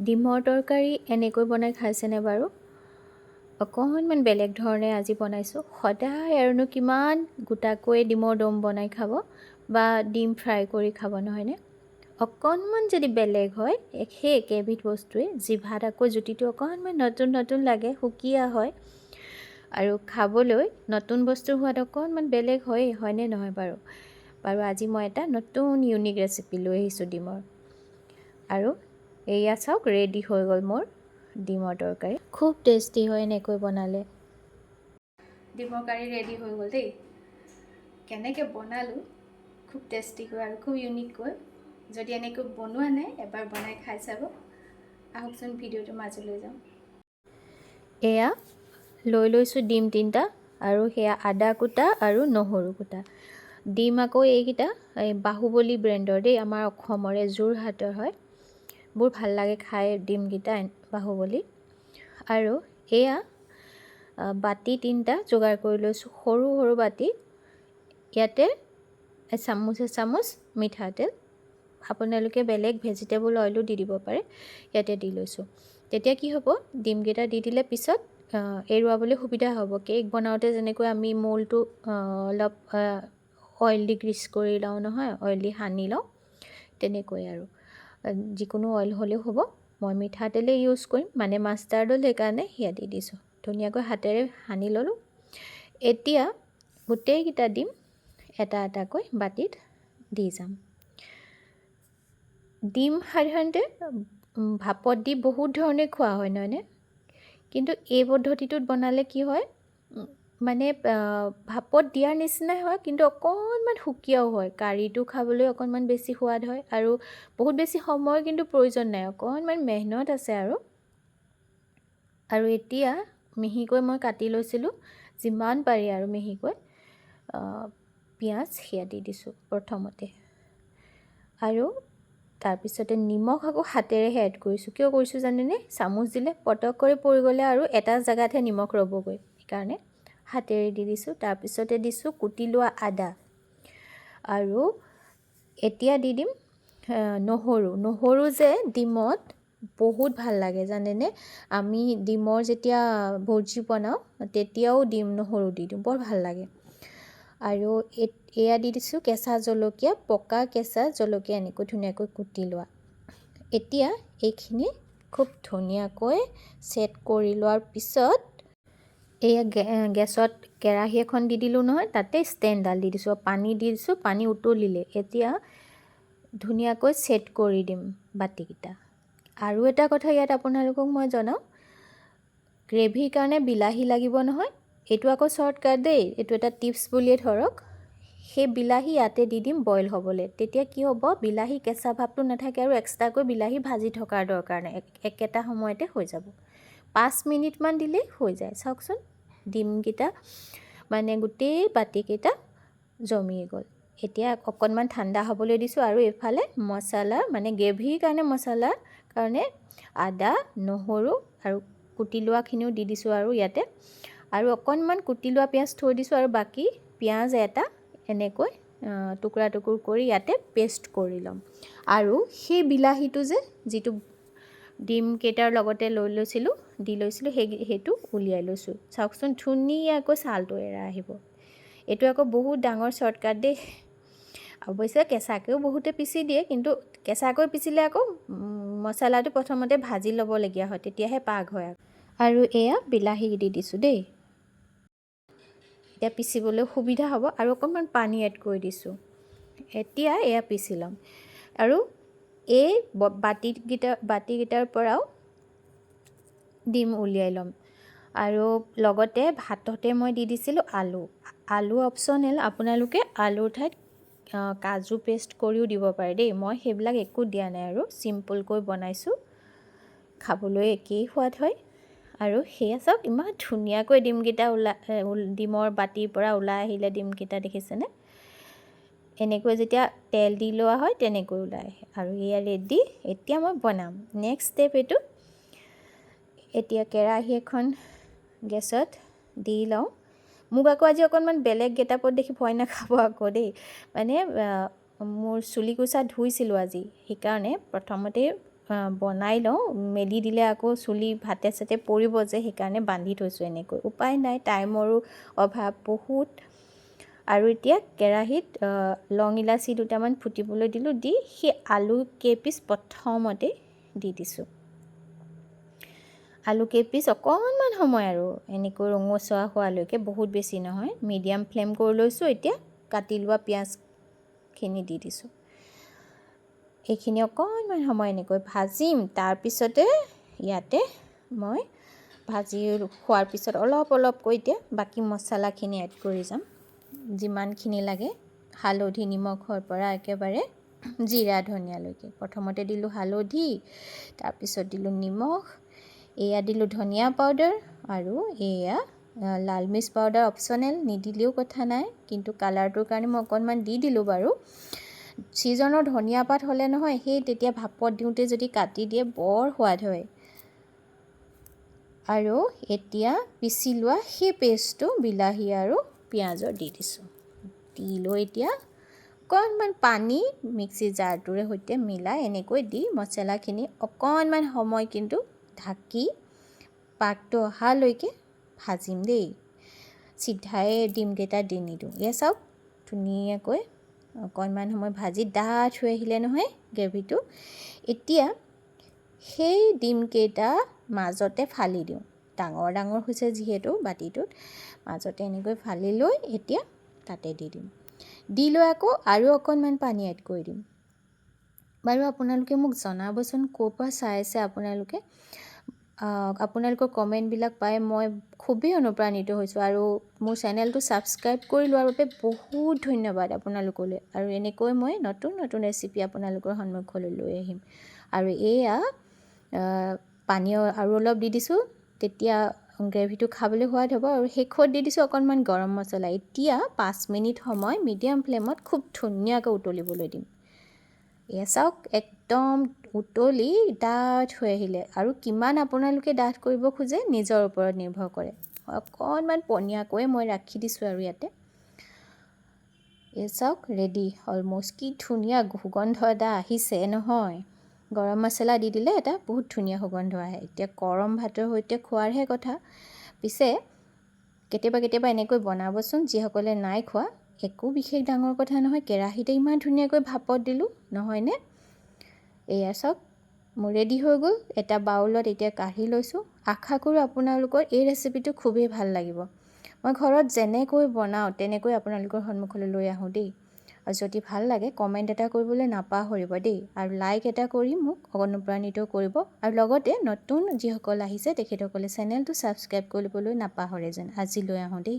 ডিমৰ তৰকাৰী এনেকৈ বনাই খাইছেনে বাৰু? অকণমান বেলেগ ধৰণে আজি বনাইছোঁ। সদায় আৰুনো কিমান গোটাকৈ ডিমৰ দম বনাই খাব বা ডিম ফ্ৰাই কৰি খাব নহয়নে? অকণমান যদি বেলেগ হয় সেই একেবিধ বস্তুৱে জিভাত আকৌ জুতিটো অকণমান নতুন নতুন লাগে সুকীয়া হয়। আৰু খাবলৈ নতুন বস্তুৰ সোৱাদ অকণমান বেলেগ হয়েই হয়নে নহয় বাৰু? বাৰু আজি মই এটা নতুন ইউনিক ৰেচিপি লৈ আহিছোঁ ডিমৰ। আৰু এয়া চাওক ৰেডি হৈ গ'ল মোৰ ডিমৰ তৰকাৰী। খুব টেষ্টি হয় এনেকৈ বনালে। ডিমৰ কাৰী ৰেডি হৈ গ'ল দেই। কেনেকৈ বনালোঁ খুব টেষ্টিকৈ আৰু খুব ইউনিককৈ যদি এনেকৈ বনোৱা নাই এবাৰ বনাই খাই চাব। আহকচোন ভিডিঅ'টো মাজলৈ যাওঁ। এয়া লৈ লৈছোঁ ডিম তিনিটা আৰু সেয়া আদা কুটা আৰু নহৰু কুটা। ডিম আকৌ এইকেইটা এই বাহুবলী ব্ৰেণ্ডৰ দেই আমাৰ অসমৰে যোৰহাটৰ হয়। বৰ ভাল লাগে খাই ডিমকেইটা বাহুবলী। আৰু এয়া বাতি তিনিটা যোগাৰ কৰি লৈছোঁ। সৰু সৰু বাতি ইয়াতে এচামুচ এচামুচ মিঠাতেল। আপোনালোকে বেলেগ ভেজিটেবল অইলো দি দিব পাৰে ইয়াতে দি লৈছোঁ। তেতিয়া কি হ'ব ডিমকেইটা দি দিলে পিছত এৰুৱাবলৈ সুবিধা হ'ব। কেক বনাওঁতে যেনেকৈ আমি মৌলটো অলপ অইল দি গ্ৰীছ কৰি লওঁ নহয় অইল দি সানি লওঁ তেনেকৈ আৰু। যিকোনো অইল হ'লেও হ'ব। মই মিঠাতেলেই ইউজ কৰিম। মানে মাষ্টাৰ্ড অইল সেইকাৰণে সেয়া দি দিছোঁ। ধুনীয়াকৈ হাতেৰে সানি ল'লোঁ। এতিয়া গোটেইকেইটা ডিম এটা এটাকৈ বাতিত দি যাম। ডিম সাধাৰণতে ভাপত দি বহুত ধৰণে খোৱা হয় নহয়নে? কিন্তু এই পদ্ধতিটোত বনালে কি হয়? মানে ভাপত দিয়াৰ নিচিনাই হয় কিন্তু অকণমান সুকীয়াও হয়। কাৰীটো খাবলৈ অকণমান বেছি সোৱাদ হয় আৰু বহুত বেছি সময় কিন্তু প্ৰয়োজন নাই। অকণমান মেহনত আছে আৰু। আৰু এতিয়া মিহিকৈ মই কাটি লৈছিলোঁ যিমান পাৰি আৰু মিহিকৈ। পিঁয়াজ সেয়া দি দিছোঁ প্ৰথমতে। আৰু তাৰপিছতে নিমখ আকৌ হাতেৰেহে এড কৰিছোঁ। কিয় কৰিছোঁ জানেনে? চামুচ দিলে পটক কৰি পৰি গ'লে আৰু এটা জেগাতহে নিমখ ৰ'বগৈ সেইকাৰণে। হাতেৰে দি দিছোঁ তাৰপিছতে দিছোঁ কুটি লোৱা আদা। আৰু এতিয়া দি দিম নহৰু। নহৰু যে ডিমত বহুত ভাল লাগে জানেনে? আমি ডিমৰ যেতিয়া ভুৰ্জি বনাওঁ তেতিয়াও ডিম নহৰু দি দিওঁ বৰ ভাল লাগে। আৰু এয়া দি দিছোঁ কেঁচা জলকীয়া পকা কেঁচা জলকীয়া এনেকৈ ধুনীয়াকৈ কুটি লোৱা। এতিয়া এইখিনি খুব ধুনীয়াকৈ ছেট কৰি লোৱাৰ পিছত গে গেছত কেৰাহী এখন দি দিলোঁ নহয় তাতে ষ্টেণ্ডডাল দি দিছোঁ পানী দি দিছোঁ পানী উতলিলে। এতিয়া ধুনীয়াকৈ ছেট কৰি দিম বাতিকেইটা। আৰু এটা কথা ইয়াত আপোনালোকক মই জনাওঁ গ্ৰেভীৰ কাৰণে বিলাহী লাগিব নহয় এইটো আকৌ শ্বৰ্টকাট দেই এইটো এটা টিপছ বুলিয়ে ধৰক। সেই বিলাহী ইয়াতে দি দিম বইল হ'বলৈ তেতিয়া কি হ'ব বিলাহী কেঁচা ভাৱটো নাথাকে আৰু এক্সট্ৰাকৈ বিলাহী ভাজি থকাৰ দৰকাৰ নাই এক- একেটা সময়তে হৈ যাব। পাঁচ মিনিটমান দিলেই হৈ যায় চাওকচোন। ডিমকেইটা মানে গোটেই বাতিকেইটা জমি গ'ল। এতিয়া অকণমান ঠাণ্ডা হ'বলৈ দিছোঁ আৰু এইফালে মছলা মানে গ্ৰেভীৰ কাৰণে মছলাৰ কাৰণে আদা নহৰু আৰু কুটি লোৱাখিনিও দি দিছোঁ আৰু ইয়াতে। আৰু অকণমান কুটি লোৱা পিঁয়াজ থৈ দিছোঁ আৰু বাকী পিঁয়াজ এটা এনেকৈ টুকুৰা টুকুৰ কৰি ইয়াতে পেষ্ট কৰি ল'ম। আৰু সেই বিলাহীটো যে যিটো ডিমকেইটাৰ লগতে লৈ লৈছিলোঁ দি লৈছিলোঁ সেই সেইটো উলিয়াই লৈছোঁ। চাওকচোন ধুনীয়াকৈ ছালটো এৰাই আহিব। এইটো আকৌ বহুত ডাঙৰ শ্বৰ্টকাট দেই। অৱশ্যে কেঁচাকৈও বহুতে পিচি দিয়ে কিন্তু কেঁচাকৈ পিচিলে আকৌ উম, মছলাটো প্ৰথমতে ভাজি ল'বলগীয়া হয় তেতিয়াহে পাগ হয় আৰু এয়া বিলাহী দি দিছোঁ দেই। এতিয়া পিচিবলৈ সুবিধা হ'ব আৰু অকণমান পানী এড কৰি দিছোঁ। এতিয়া এয়া পিচি ল'ম। আৰু এই বাতিকেইটা বাতিকেইটাৰ পৰাও ডিম উলিয়াই ল'ম। আৰু লগতে ভাততে মই দি দিছিলোঁ আলু। আলু অপশ্যনেল আপোনালোকে আলুৰ ঠাইত কাজু পেষ্ট কৰিও দিব পাৰে দেই। মই সেইবিলাক একো দিয়া নাই আৰু চিম্পুলকৈ বনাইছোঁ। খাবলৈ একেই সোৱাদ হয়। আৰু সেয়া চাওক ইমান ধুনীয়াকৈ ডিমকেইটা ওল- ডিমৰ বাতিৰ পৰা ওলাই আহিলে ডিমকেইটা দেখিছেনে? এনেকৈ যেতিয়া তেল দি লোৱা হয় তেনেকৈ ওলাই আহে। আৰু এয়া ৰেডি এতিয়া মই বনাম। নেক্সট ষ্টেপ এইটো এতিয়া কেৰাহী এখন গেছত দি লওঁ। মোক আকৌ আজি অকণমান বেলেগ গেটাপত দেখি ভয় নাখাব আকৌ দেই। মানে মোৰ চুলি কোচা ধুইছিলোঁ আজি সেইকাৰণে প্ৰথমতে বনাই লওঁ। মেলি দিলে আকৌ চুলি ভাতে চাতে পৰিব যে সেইকাৰণে বান্ধি থৈছোঁ এনেকৈ। উপায় নাই টাইমৰো অভাৱ বহুত। আৰু এতিয়া কেৰাহীত লং ইলাচি দুটামান ফুটিবলৈ দিলোঁ দি সেই আলু কেইপিচ প্ৰথমতে দি দিছোঁ। আলু কেইপিচ অকণমান সময় আৰু। এনেকৈ ৰঙচুৱা হোৱালৈকে বহুত বেছি নহয়। মিডিয়াম ফ্লেম কৰি লৈছোঁ এতিয়া কাটি লোৱা পিঁয়াজখিনি দি দিছোঁ। এইখিনি অকণমান সময় এনেকৈ ভাজিম। তাৰপিছতে ইয়াতে মই ভাজি খোৱাৰ পিছত অলপ অলপকৈ এতিয়া বাকী মছলাখিনি এড কৰি যাম। যিমানখিনি লাগে হালধি নিমখৰ পৰা একেবাৰে জিৰা ধনিয়ালৈকে। প্ৰথমতে দিলোঁ হালধি তাৰপিছত দিলোঁ নিমখ এয়া দিলোঁ ধনিয়া পাউডাৰ আৰু এয়া লাল মিৰ্চ পাউডাৰ অপশ্যনেল নিদিলেও কথা নাই কিন্তু কালাৰটোৰ কাৰণে মই অকণমান দি দিলোঁ বাৰু। ছিজনৰ ধনিয়া পাত হ'লে নহয় সেই তেতিয়া ভাপত দিওঁতে যদি কাটি দিয়ে বৰ সোৱাদ হয়। আৰু এতিয়া পিচি লোৱা সেই পেষ্টটো বিলাহী আৰু পিঁয়াজৰ দি দিছোঁ। দি লৈ এতিয়া অকণমান পানী মিক্সি জাৰটোৰে সৈতে মিলাই এনেকৈ দি মছলাখিনি অকণমান সময় কিন্তু ঢাকি পাকটো অহালৈকে ভাজিম দেই। চিধাই ডিমকেইটা দি নিদিওঁ। এয়া চাওক ধুনীয়াকৈ অকণমান সময় ভাজি ডাঠ হৈ আহিলে নহয় গ্ৰেভিটো। এতিয়া সেই ডিমকেইটা মাজতে ফালি দিওঁ। ডাঙৰ ডাঙৰ হৈছে যিহেতু বাতিটোত। মাজতে এনেকৈ ফালি লৈ এতিয়া তাতে দি দিম। দি লৈ আকৌ আৰু অকণমান পানী এড কৰি দিম। বাৰু আপোনালোকে মোক জনাবচোন ক'ৰ পৰা চাই আছে আপোনালোকে? আপোনালোকৰ কমেণ্টবিলাক পাই মই খুবেই অনুপ্ৰাণিত হৈছোঁ আৰু মোৰ চেনেলটো ছাবস্ক্ৰাইব কৰি লোৱাৰ বাবে বহুত ধন্যবাদ আপোনালোকলৈ। আৰু এনেকৈ মই নতুন নতুন ৰেচিপি আপোনালোকৰ সন্মুখলৈ লৈ আহিম। আৰু এয়া আহ, পানী আৰু অলপ দি দিছোঁ তেতিয়া গ্ৰেভিটো খাবলৈ সোৱাদ হ'ব আৰু শেষত দি দিছোঁ অকণমান গৰম মছলা। এতিয়া পাঁচ মিনিট সময় মিডিয়াম ফ্লেমত খুব ধুনীয়াকৈ উতলিবলৈ দিম। এয়া চাওক একদম উতলি ডাঠ হৈ আহিলে। আৰু কিমান আপোনালোকে ডাঠ কৰিব খোজে নিজৰ ওপৰত নিৰ্ভৰ কৰে। অকণমান পনীয়াকৈ মই ৰাখি দিছোঁ আৰু ইয়াতে। এই চাওক ৰেডি অলম'ষ্ট কি ধুনীয়া সুগন্ধ এটা আহিছে নহয়। গৰম মছলা দি দিলে এটা বহুত ধুনীয়া সুগন্ধ আহে। এতিয়া গৰম ভাতৰ সৈতে খোৱাৰহে কথা। পিছে কেতিয়াবা কেতিয়াবা এনেকৈ বনাবচোন যিসকলে নাই খোৱা। একো বিশেষ ডাঙৰ কথা নহয় কেৰাহীতে ইমান ধুনীয়াকৈ ভাপত দিলোঁ নহয়নে? এয়া চাওক মোৰ ৰেডি হৈ গ'ল এটা বাউলত এতিয়া কাঢ়ি লৈছোঁ। আশা কৰোঁ আপোনালোকৰ এই ৰেচিপিটো খুবেই ভাল লাগিব। মই ঘৰত যেনেকৈ বনাওঁ তেনেকৈ আপোনালোকৰ সন্মুখলৈ লৈ আহোঁ দেই। আৰু যদি ভাল লাগে কমেণ্ট এটা কৰিবলৈ নাপাহৰিব দেই। আৰু লাইক এটা কৰি মোক অনুপ্ৰাণিত কৰিব। আৰু লগতে নতুন যিসকল আহিছে তেখেতসকলে চেনেলটো ছাবস্ক্ৰাইব কৰিবলৈ নাপাহৰে যেন। আজি লৈ আহোঁ দেই।